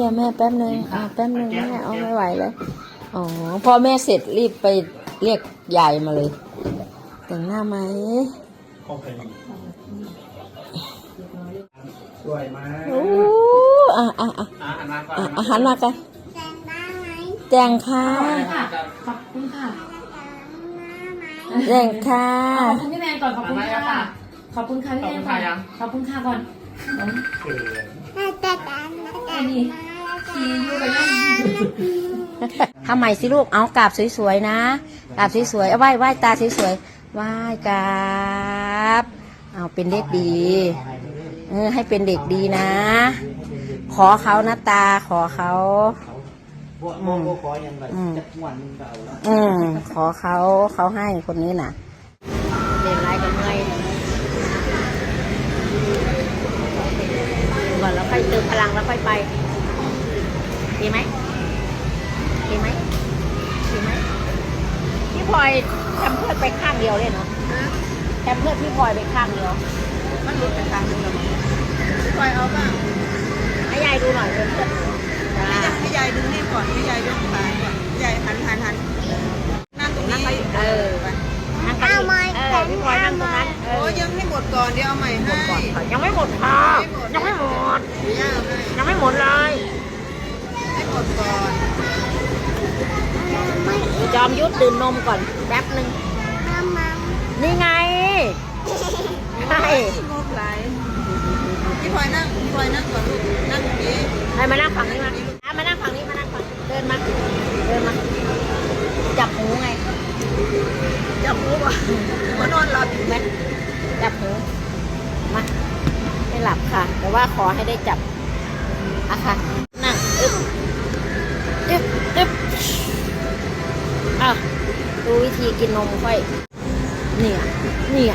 ลียร์แม่แป๊บนึงอ่าแป๊บนึงแม่เอาไม่ไหวเลยอ๋อพอแม่เสร็จรีบไปเรียกยายมาเลย แต่งหน้าไหมสวยมากโอ้อะอะอะอะหันมาก่อนอะอาหารมากันแจงค่ะขอบคุณค่ะแจงค่ะขอบคุณพี่แมนก่อนขอบคุณค่ะขอบคุณค่ะพี่แมนก่อนขอบคุณค่ะก่อนเขิน ทำใหม่สิลูก เอากราบสวยๆนะ กราบสวยๆ เอาไหว้ไหว้ตาสวยๆ ไหว้กราบ เอาเป็นเด็กดีเออให้เป็นเด็กดีนะ ขอเขานะตา ขอเขาบวกมโบคอยังไงจะหวันมึงก็เอาละอืมขอเขาเขาให้คนนี้น่ะเรียนไรกันเมื่อก่อนแล้วค่อยเติมพลังแล้วค่อยไป ดีไหมดีไหมดีไหมพี่พลอยแคมเพื่อนไปข้างเดียวเลยเนาะแคมเพื่อนพี่พลอยไปข้างเดียว มันหลุดไปทางนึงแล้วมั้งพี่พลอยเอาบ้างให้ยายดูหน่อยเพื่อนจ้าให้ยายดึงนี่ก่อนให้ยายยกขาก่อนยายหันหันหันนั่งตรงนี้ เออนั่งกันอีกเออพี่พลอยนั่งตรงนั้นเอ โอ้ อ ยังให้หมดก่อนเดี๋ยวเอาใหม่ให้ ก่อนค่ะยังไม่หมดค่ะยังไม่หมด เดี๋ยวย่าเอาให้ ยังไม่หมดเลย ให้หมดก่อน จ อมยุทธดื่มนมก่อนแป๊บหนึ่งนี่ไงใช่งบไหลพี่พลอยนั่งพี่พลอยนั่งก่อนลูกนั่งตรงนี้ให้มานั่งฝั่งนี้มาอะมานั่งฝั่งนี้มานั่งฝั่งเดินมาเดินมาจับหูไงจับหูว่ะมานอนหลับเห็นไหมจับหูมาไม่หลับค่ะ แต่ว่าขอให้ได้จับอะค่ะ วิธีกินนมค่อย เนี่ย เนี่ย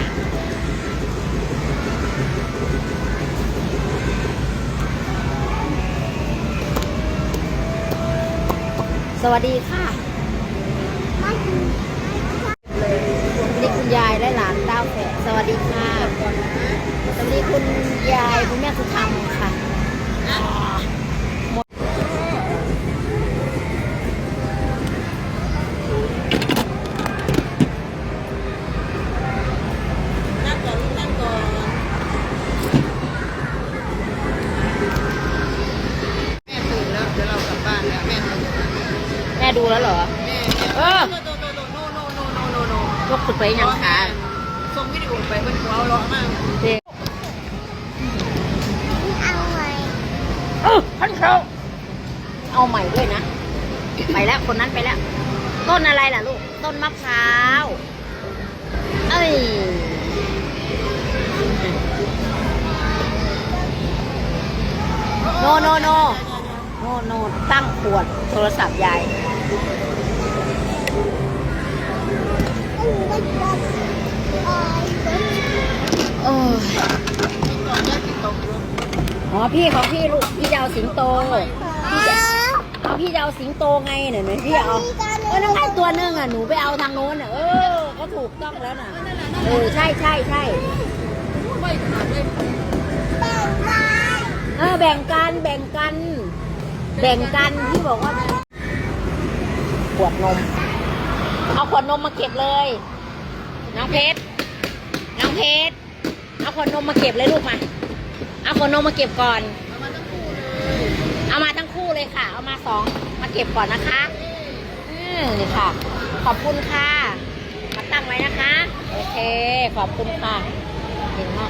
สวัสดีค่ะนี่คุณยายและหลานเต้าแฝดสวัสดีค่ะ สวัสดีคุณยายคุณแม่สุธรรมค่ะ ดูแล้วเหรอแม่เออ โนโนโนโนโนโนโนโนโนยกขึ้นไปยังคะส่งวิดีโอไปเป็นหัวเราะมากเด็กเออพันเขาเอาใหม่ด้วยนะ ไปแล้วคนนั้นไปแล้ว ต้นอะไรล่ะลูก ต้นมะพร้าว เอ้ยโนโนโนโนโนตั้งขวดโทรศัพท์ยาย เออก่อนแยกติดตกอยู่อ๋อพี่ของพี่ลูกพี่จะเอาสิงโตพี่จะเอาพี่จะเอาสิงโตไงเนี่ยหนูพี่เอาเออนั่นไงตัวนึงอะหนูไปเอาทางโน้นอะเออก็ถูกต้องแล้วน่ะเออใช่ใช่ใช่ไม่ขาดเลยเออแบ่งกันแบ่งกัน แบ่งกันพี่บอกว่าข วดนม เอาขวดนมมาเก็บเลย น้องเพชร น้องเพชร เอาขวดนมมาเก็บเลยลูกมา เอาขวดนมมาเก็บก่อน เอามาทั้งคู่เลยเอามาทั้งคู่เลยค่ะ เอามาสองมาเก็บก่อนนะคะ อืมนี่ค่ะ ขอบคุณค่ะ มาตั้งไว้นะคะ โอเค ขอบคุณค่ะเก่งมาก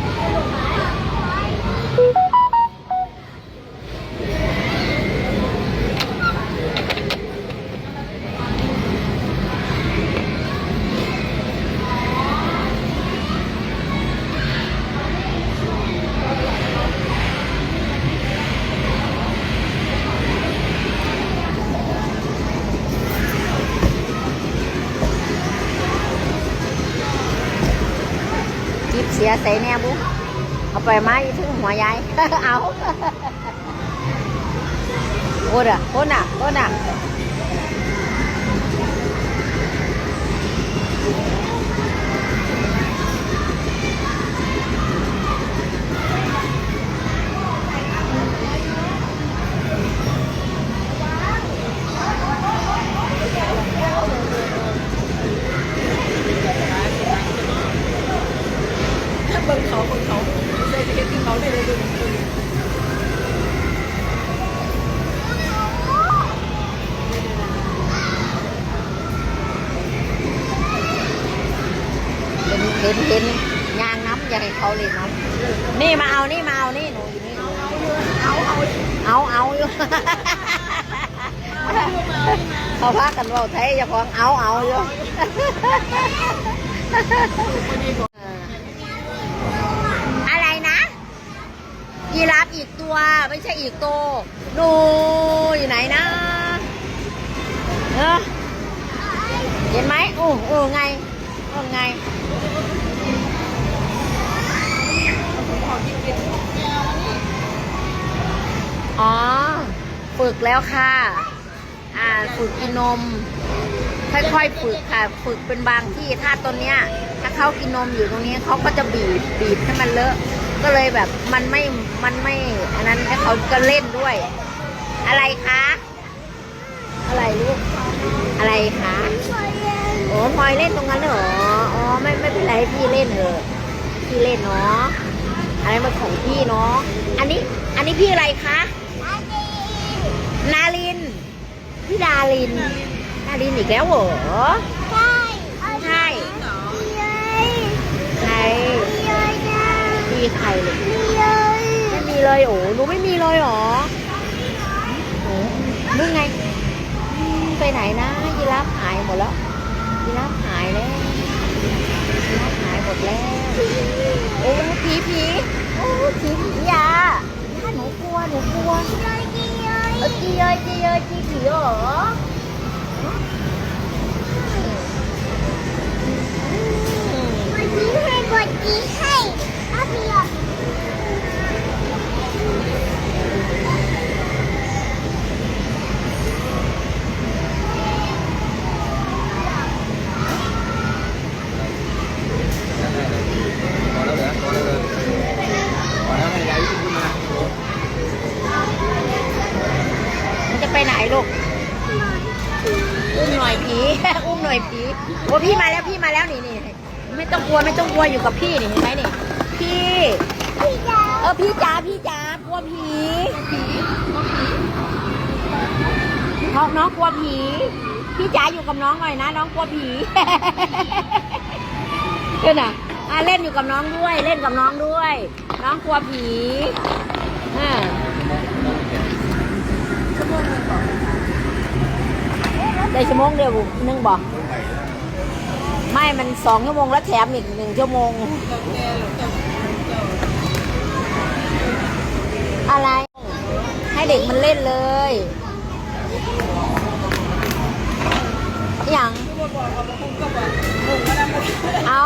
สียใส่แน่บุเอาไปไม้ถึงหัวยาย เอาโอ้ด่ะโอ้น่ะโอ้น่ะนเห็นยางน้ำอย่าให้เขาเลยน้ำ นี่มาเอา นี่มาเอา นี่หนูอยู่นี่ เอาเอาเอาเอาอยู่เขาพากันเว่าไทยอย่าพองเอาเอาอยู่อะไรนะยีราฟอีกตัวไม่ใช่อีกโตหนูอยู่ไหนนะเออเห็นไหมโอ้โอ้ไงโอ้ไง ฝึกแล้วค่ะ อ่าฝึกกินนม ค่อยๆฝึกค่ะ ฝึกเป็นบางที่ถ้าตัวเนี้ย ถ้าเขากินนมอยู่ตรงนี้เขาก็จะบีบบีบให้มันเลอะ ก็เลยแบบมันไม่มันไม่อันนั้นแล้เขาก็เล่นด้วย อะไรคะอะไรลูกอะไรคะโอ้พลอยเล่นตรงนั้นเหรออ๋อไม่ไม่เป็นไรพี่เล่นเถอะพี่เล่นเนาะอะไรมาของพี่เนาะอันนี้อันนี้พี่อะไรคะ นาริน พี่ดาริน นารินอีกแล้วเหรอ ใช่เหรอใครพี่ใครเลยไม่มีเลยโอ้หนูไม่มีเลยเหรอโอ้นู่นไง ไปไหนนะยีราฟหายหมดแล้วยีราฟหายแล้วยีราฟหายหมดแล้วโอ้ผีผีโอ้ผีผียาถ้าหนูกลัวหนูกลัว เออจีเอ้ยจีเอ้ยจีผีเห อุ้มหน่อยผีโอ้พี่มาแล้วพี่มาแล้วนี่นี่ไม่ต้องกลัวไม่ต้องกลัวอยู่กับพี่นี่เห็นไหมนี่พี่เออพี่จ๋าพี่จ๋ากลัวผีน้องน้องกลัวผีพี่จ๋าอยู่กับน้องหน่อยนะ น้องกลัวผีเล่นอะอะเล่นอยู่กับน้องด้วย เล่นกับน้องด้วย น้องกลัวผีอ่าได้ชั่วโมงเดียวนึงบอก ม่มันสองชั่วโมงแล้วแถมอีกหนึ่งชั่วโมง อะไร ให้เด็กมันเล่นเลยอย่างเอา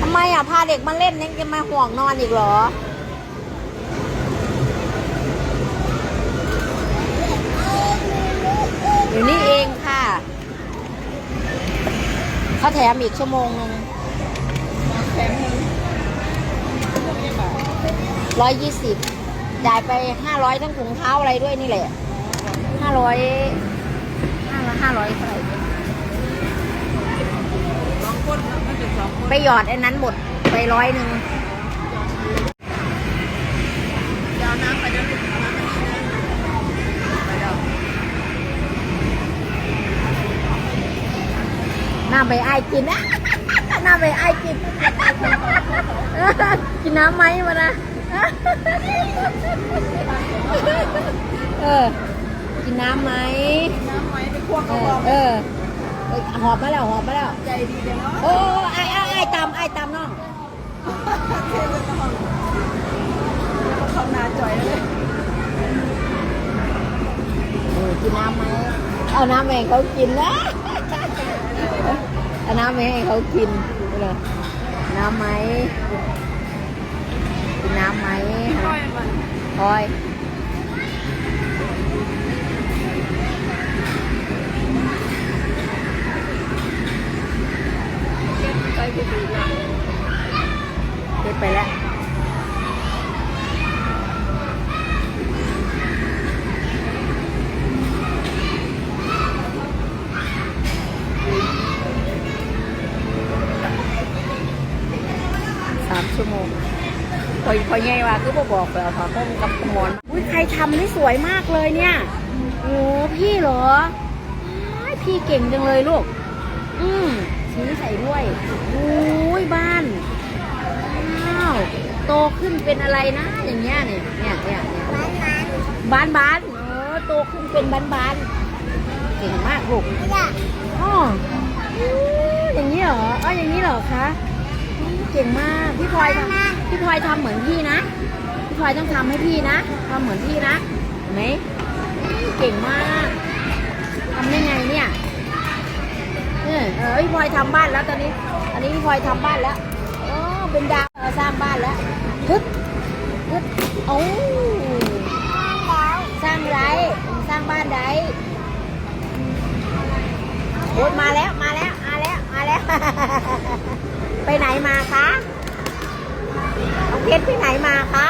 ทำไมอะพาเด็กมาเล่นยังจะมาห่วงนอนอีกเหรอ อยู่นี่เองค่ะ เขา แถมอีกชั่วโมงหนึ่งร้อยยี่สิบจ่ายไปห้าร้อยทั้งถุงเท้าอะไรด้วยนี่แหละห้าร้อยห้าร้อยห้าร้อยเท่าไหร่เนี่ยสองคนนะมันเป็นสองคนไปหยอดไอ้นั้นหมดไปร้อยหนึ่ง เดี๋ยวเอาน้ำไปเดี๋ยวลูกเอาน้ำมานี่นะไปเดี๋ยว ห น้าไปไอายกินนะหน้าไปไอายกิน กินน้ำไหมมานะเออ กินน้ำไหมน้ำไว้ไปคั่วเอข้าวอหอมเออเอ้ยหอบมาแล้วหอบมาแล้ว ใจดีเดี๋ยวเนาะโอ้ไอ้ไอ้ไอ้ายตามไอ้ายตามน้องเทเลยนะห้องแล้วก็เข้านาจ่อยเลยเออกินน้ำไหม เอาน้ำแมงเขากินนะเอาน้ำแมงให้เขากินเลยน้ำไหมกินน้ำไหมค่อยมันคอยเก็บไปแล้ว อพอไงวะคือพอบอกแล้วค่ะพ่อมกับหมอนอุ้ยใครทำได้สวยมากเลยเนี่ยโอ้พี่เหรอพี่เก่งจังเลยลูก อืมชี้ใส่ด้วยโอ้ยบ้านว้าวโตขึ้นเป็นอะไรนะ อย่างเงี้ยเนี่ยเนี่ยเนี่ยเนี่ยบ้านบ้านเออโตขึ้นเป็นบ้านบ้านเก่งมากลูกอ๋ออู้อย่างนี้เหรออ๋ออย่างนี้เหรอคะ เก่งมาก พี่พลอยทำ พี่พลอยทำเหมือนพี่นะ พี่พลอยต้องทำให้พี่นะทำเหมือนพี่นะเห็นไหมเก่งมากทำได้ไงเนี่ยเออเออพี่พลอยทำบ้านแล้วตอนนี้ตอนนี้พี่พลอยทำบ้านแล้วโอ้เป็นดาวสร้างบ้านแล้วฮึบฮึบโอ้สร้างไรสร้างบ้านไรโอ้มาแล้วมาแล้วมาแล้วมาแล้ว ไปไหนมาคะ เพชรไปไหนมาคะ